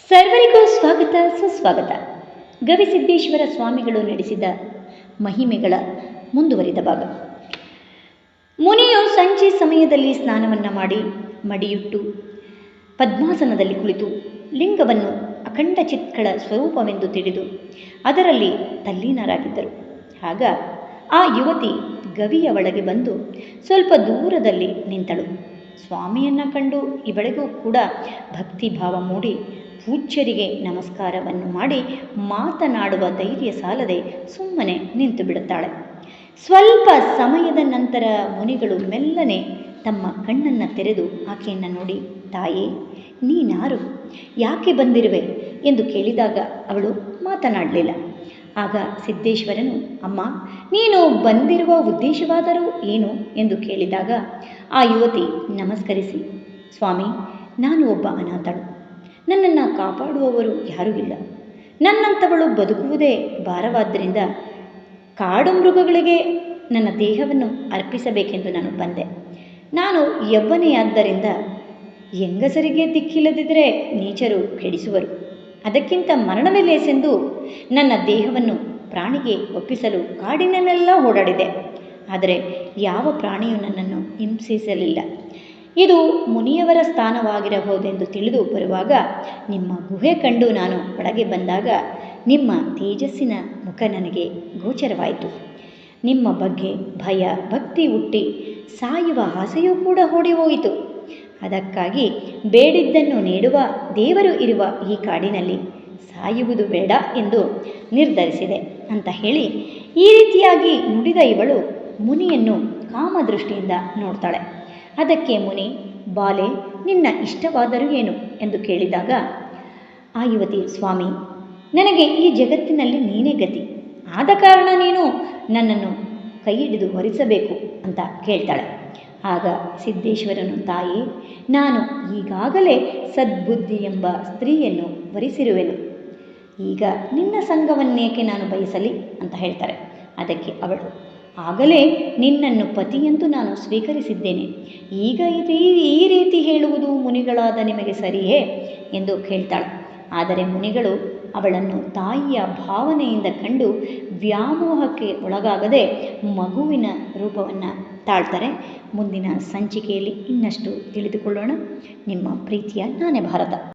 ಸರ್ವರಿಗೂ ಸ್ವಾಗತ, ಸುಸ್ವಾಗತ. ಗವಿಸಿದ್ದೇಶ್ವರ ಸ್ವಾಮಿಗಳು ನಡೆಸಿದ ಮಹಿಮೆಗಳ ಮುಂದುವರಿದ ಭಾಗ. ಮುನಿಯು ಸಂಜೆ ಸಮಯದಲ್ಲಿ ಸ್ನಾನವನ್ನು ಮಾಡಿ ಮಡಿಯುಟ್ಟು ಪದ್ಮಾಸನದಲ್ಲಿ ಕುಳಿತು ಲಿಂಗವನ್ನು ಅಖಂಡ ಚಿತ್ಗಳ ಸ್ವರೂಪವೆಂದು ತಿಳಿದು ಅದರಲ್ಲಿ ತಲ್ಲೀನರಾಗಿದ್ದರು. ಆಗ ಆ ಯುವತಿ ಗವಿಯ ಒಳಗೆ ಬಂದು ಸ್ವಲ್ಪ ದೂರದಲ್ಲಿ ನಿಂತಳು. ಸ್ವಾಮಿಯನ್ನು ಕಂಡು ಇವಳಿಗೂ ಕೂಡ ಭಕ್ತಿಭಾವ ಮೂಡಿ ಪೂಜ್ಯರಿಗೆ ನಮಸ್ಕಾರವನ್ನು ಮಾಡಿ ಮಾತನಾಡುವ ಧೈರ್ಯ ಸಾಲದೆ ಸುಮ್ಮನೆ ನಿಂತು ಬಿಡುತ್ತಾಳೆ. ಸ್ವಲ್ಪ ಸಮಯದ ನಂತರ ಮುನಿಗಳು ಮೆಲ್ಲನೆ ತಮ್ಮ ಕಣ್ಣನ್ನು ತೆರೆದು ಆಕೆಯನ್ನು ನೋಡಿ, ತಾಯೇ, ನೀನಾರು? ಯಾಕೆ ಬಂದಿರುವೆ? ಎಂದು ಕೇಳಿದಾಗ ಅವಳು ಮಾತನಾಡಲಿಲ್ಲ. ಆಗ ಸಿದ್ದೇಶ್ವರನು, ಅಮ್ಮ, ನೀನು ಬಂದಿರುವ ಉದ್ದೇಶವಾದರೂ ಏನು? ಎಂದು ಕೇಳಿದಾಗ, ಆ ಯುವತಿ ನಮಸ್ಕರಿಸಿ. ಸ್ವಾಮಿ, ನಾನು ಒಬ್ಬ ಅನಾಥಳು. ನನ್ನನ್ನು ಕಾಪಾಡುವವರು ಯಾರೂ ಇಲ್ಲ. ನನ್ನಂಥವಳು ಬದುಕುವುದೇ ಭಾರವಾದ್ದರಿಂದ ಕಾಡು ಮೃಗಗಳಿಗೆ ನನ್ನ ದೇಹವನ್ನು ಅರ್ಪಿಸಬೇಕೆಂದು ನಾನು ಬಂದೆ. ನಾನು ಯವ್ವನೆಯಾದ್ದರಿಂದ ಹೆಂಗಸರಿಗೆ ದಿಕ್ಕಿಲ್ಲದಿದ್ದರೆ ನೀಚರು ಕೆಡಿಸುವರು. ಅದಕ್ಕಿಂತ ಮರಣವೇ ಲೇಸೆಂದು ನನ್ನ ದೇಹವನ್ನು ಪ್ರಾಣಿಗೆ ಒಪ್ಪಿಸಲು ಕಾಡಿನಲ್ಲೆಲ್ಲ ಓಡಾಡಿದೆ. ಆದರೆ ಯಾವ ಪ್ರಾಣಿಯೂ ನನ್ನನ್ನು ಹಿಂಸಿಸಲಿಲ್ಲ. ಇದು ಮುನಿಯವರ ಸ್ಥಾನವಾಗಿರಬಹುದೆಂದು ತಿಳಿದು ಬರುವಾಗ ನಿಮ್ಮ ಗುಹೆ ಕಂಡು ನಾನು ಒಳಗೆ ಬಂದಾಗ ನಿಮ್ಮ ತೇಜಸ್ಸಿನ ಮುಖ ನನಗೆ ಗೋಚರವಾಯಿತು. ನಿಮ್ಮ ಬಗ್ಗೆ ಭಯ, ಭಕ್ತಿ ಹುಟ್ಟಿ ಸಾಯುವ ಆಸೆಯೂ ಕೂಡ ಓಡಿ ಹೋಯಿತು ಅದಕ್ಕಾಗಿ ಬೇಡಿದ್ದನ್ನು ನೀಡುವ ದೇವರು ಇರುವ ಈ ಕಾಡಿನಲ್ಲಿ ಸಾಯುವುದು ಬೇಡ ಎಂದು ನಿರ್ಧರಿಸಿದೆ ಅಂತ ಹೇಳಿ ಈ ರೀತಿಯಾಗಿ ನುಡಿದ ಇವಳು ಮುನಿಯನ್ನು ಕಾಮದೃಷ್ಟಿಯಿಂದ ನೋಡ್ತಾಳೆ. ಅದಕ್ಕೆ ಮುನಿ, ಬಾಲೆ, ನಿನ್ನ ಇಷ್ಟವಾದರೂ ಏನು? ಎಂದು ಕೇಳಿದಾಗ, ಆ ಯುವತಿ, ಸ್ವಾಮಿ, ನನಗೆ ಈ ಜಗತ್ತಿನಲ್ಲಿ ನೀನೇ ಗತಿ. ಆದ ಕಾರಣ ನೀನು ನನ್ನನ್ನು ಕೈ ಹಿಡಿದು ಹೊರಿಸಬೇಕು ಅಂತ ಕೇಳ್ತಾಳೆ. ಆಗ ಸಿದ್ದೇಶ್ವರನು, ತಾಯಿ, ನಾನು ಈಗಾಗಲೇ ಸದ್ಬುದ್ಧಿ ಎಂಬ ಸ್ತ್ರೀಯನ್ನು ವರಿಸಿರುವೆನು. ಈಗ ನಿನ್ನ ಸಂಘವನ್ನೇಕೆ ನಾನು ಬಯಸಲಿ? ಅಂತ ಹೇಳ್ತಾರೆ. ಅದಕ್ಕೆ ಅವಳು ಆಗಲೇ ನಿನ್ನನ್ನು ಪತಿಯೆಂದು ನಾನು ಸ್ವೀಕರಿಸಿದ್ದೇನೆ. ಈಗ ಈ ಈ ರೀತಿ ಹೇಳುವುದು ಮುನಿಗಳಾದ ನಿಮಗೆ ಸರಿಯೇ? ಎಂದು ಕೇಳ್ತಾಳೆ. ಆದರೆ ಮುನಿಗಳು ಅವಳನ್ನು ತಾಯಿಯ ಭಾವನೆಯಿಂದ ಕಂಡು ವ್ಯಾಮೋಹಕ್ಕೆ ಒಳಗಾಗದೆ ಮಗುವಿನ ರೂಪವನ್ನು ತಾಳ್ತಾರೆ. ಮುಂದಿನ ಸಂಚಿಕೆಯಲ್ಲಿ ಇನ್ನಷ್ಟು ತಿಳಿದುಕೊಳ್ಳೋಣ. ನಿಮ್ಮ ಪ್ರೀತಿಯ ನಾನೇ ಭಾರತ